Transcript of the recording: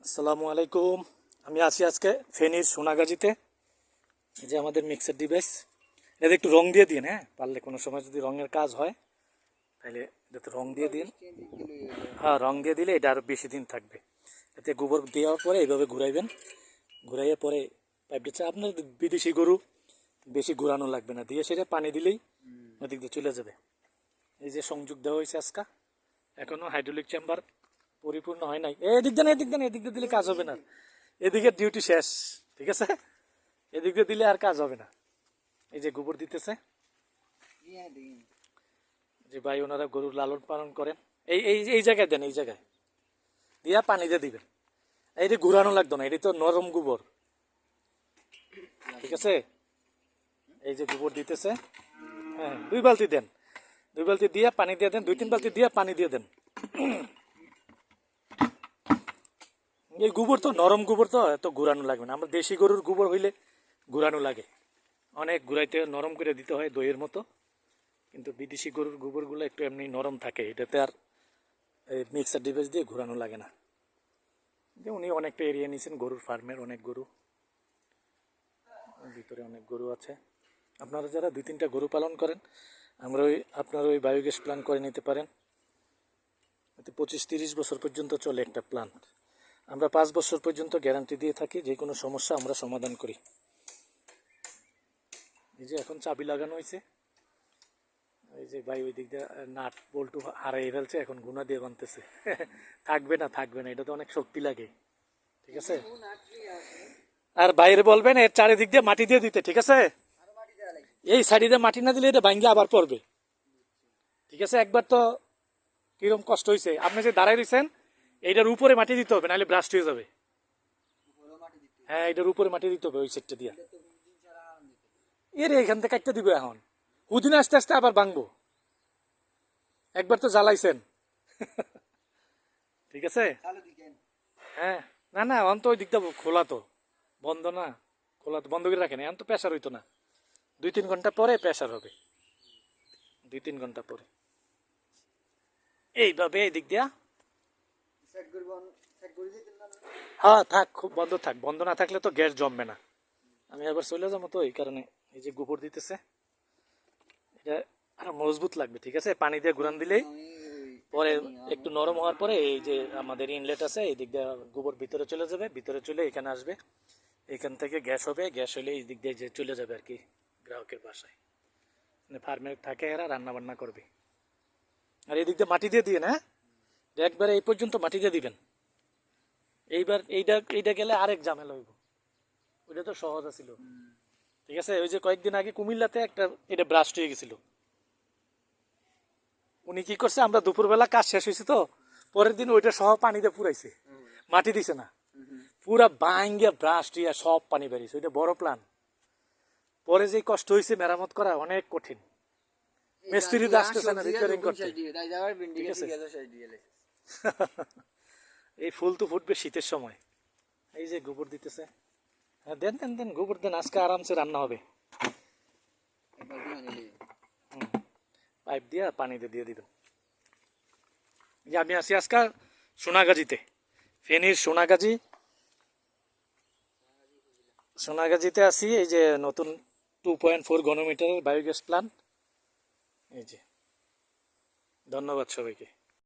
আসসালামু আলাইকুম। আমি আছি আজকে ফেনীর সোনাগাজীতে, যে আমাদের মিক্সার ডিভাইস এটাতে একটু রং দিয়ে দিন হ্যাঁ? পারলে কোনো সময় যদি রঙের কাজ হয় তাহলে এটাতে রং দিয়ে দিন। হ্যাঁ রং দিয়ে দিলে এটা আরও বেশি দিন থাকবে। এতে গোবর দেওয়ার পরে এইভাবে ঘুরাইবেন। ঘুরাইয়ে পরে পাইপটা চা- আপনার বিদেশি গরু, বেশি ঘুরানো লাগবে না। দিয়ে সেটা পানি দিলেই ওদিক দিয়ে চলে যাবে। এই যে সংযোগ দেওয়া হয়েছে আজকা এখনও হাইড্রোলিক চেম্বার পরিপূর্ণ হয় নাই। এদিক দেন এদিক দেন এদিক দিয়ে দিলে কাজ হবে না। এদিকে ডিউটি শেষ, ঠিক আছে? এদিক দিয়ে দিলে আর কাজ হবে না। এই যে গোবর দিতেছে। যে ভাই, ওনারা গরুর লালন পালন করেন। এই এই এই জায়গায় দেন, এই জায়গায়। দিয়া পানি দিয়ে দিবেন। যে ঘুরানো লাগতো না এটি তো নরম গোবর। ঠিক আছে? এই যে গোবর দিতেছে। হ্যাঁ দুই বালতি দেন। দুই বালতি দিয়ে পানি দিয়ে দেন, দুই, তিন বালতি দিয়ে পানি দিয়ে দেন। এই গোবর তো নরম গোবর তো, এত ঘুরানো লাগবে না। আমরা দেশি গরুর গোবর হইলে ঘুরানো লাগে। অনেক ঘুরাইতে নরম করে দিতে হয় দইয়ের মতো। কিন্তু বিদেশি গরুর গোবরগুলো একটু এমনি নরম থাকে। এটাতে আর মিক্সার ডিভাইস দিয়ে ঘুরানো লাগে না। যে উনি অনেকটা এরিয়া নিয়েছেন, গরুর ফার্মের অনেক গরু। ভিতরে অনেক গরু আছে। আপনারা যারা দুই তিনটা গরু পালন করেন, আমরা ওই, আপনারা ওই বায়োগ্যাস প্ল্যান করে নিতে পারেন। এতে পঁচিশ তিরিশ বছর পর্যন্ত চলে একটা প্ল্যান্ট আমরা পাঁচ বছর পর্যন্ত গ্যারান্টি দিয়ে থাকি, যে কোনো সমস্যা আমরা সমাধান করি। এই যে এখন চাবি লাগানো হয়েছে। এই যে ভাই ওই দিক দিয়ে নাট, বল্টু হারাই ফেলছে, এখন গুনা দিয়ে বানতেছে থাকবে না থাকবে না, এটা তো অনেক শক্তি লাগে। ঠিক আছে? আর বাইরে বলবেন, এর চারিদিক দিয়ে মাটি দিয়ে দিতে, ঠিক আছে? এই সাইডে মাটি না দিলে এটা ভাঙ্গে আবার পড়বে। ঠিক আছে? একবার তো কিরম কষ্ট হয়েছে। আপনি যে দাঁড়াই দিয়েছেন এইটার উপরে মাটি দিতে হবে, নাহলে ব্রাস্ট হয়ে যাবে। হ্যাঁ এটার উপরে মাটি দিতে হবে ওই সেটটা দিয়া। এর, এখান থেকে একটা দিবে এখন। হুদিন আস্তে আস্তে আবার ভাঙবো। একবার তো জ্বালাইছেন। ঠিক আছে? হ্যাঁ। না না অন্ত ওই দিকটা খোলা তো। বন্ধ না। খোলা তো বন্ধ করে রাখেন। এখন তো প্রেশার হইতো না। দুই, তিন ঘণ্টা পরে প্রেশার হবে। দুই, তিন ঘণ্টা পরে। এইভাবে এই দিক দিয়া। হ্যাঁ থাক খুব বন্ধ থাক বন্ধ না থাকলে তো গ্যাস জমবে না। আমি আবার চলে যাব তো এই কারণে এই যে গোবর দিতেছে এটা আরও মজবুত লাগবে ঠিক আছে? পানি দিয়ে ঘুরান দিলেই পরে একটু নরম হওয়ার পরে এই যে আমাদের ইনলেট আছে এই দিক দিয়ে গোবর ভিতরে চলে যাবে ভিতরে চলে এখানে আসবে। এখান থেকে গ্যাস হবে গ্যাস হলে এই দিক দিয়ে যে চলে যাবে আর কি গ্রাহকের বাসায়। মানে ফার্মে থাকে এরা রান্না বান্না করবে। আর এই দিক দিয়ে মাটি দিয়ে দিয়ে না একবারে এই পর্যন্ত মাটি দিয়ে দিবেন। এইবার এইটা এইটা গেলে আরেক ঝামেলা হইব। ওইটা তো সহজ আছিল। ঠিক আছে? ওই যে কয়েকদিন আগে কুমিল্লাতে একটা এটা ব্রাস্ট হয়ে গেছিল। উনি কি করছে আমরা দুপুরবেলা কাজ শেষ হয়েছে তো পরের দিন ওইটা সহ পানিতে পুরাইছে। মাটি দিছে না। পুরা বাঙ্গিয়া ব্রাস্ট হইয়া সব পানি বেরিয়েছে ওইটা বড় প্ল্যান পরে যে কষ্ট হয়েছে মেরামত করা অনেক কঠিন। মিস্ত্রি আসতেছে না রিপেয়ারিং করতে। ঠিক আছে? এই ফুল তো ফুটবে শীতের সময়। এই যে গোবর দিতেছে। হ্যাঁ দেন দেন দেন গোবর দেন আজকে আরামসে রান্না হবে। পাইপ দিয়ে পানি দিয়ে এই যে আমি আছি আজকে সোনাগাজীতে। ফেনীর সোনাগাজী। সোনাগাজীতে আছি এই যে নতুন টু পয়েন্ট ফোর ঘনমিটারের বায়োগ্যাস প্ল্যান্ট এই যে। ধন্যবাদ সবাইকে।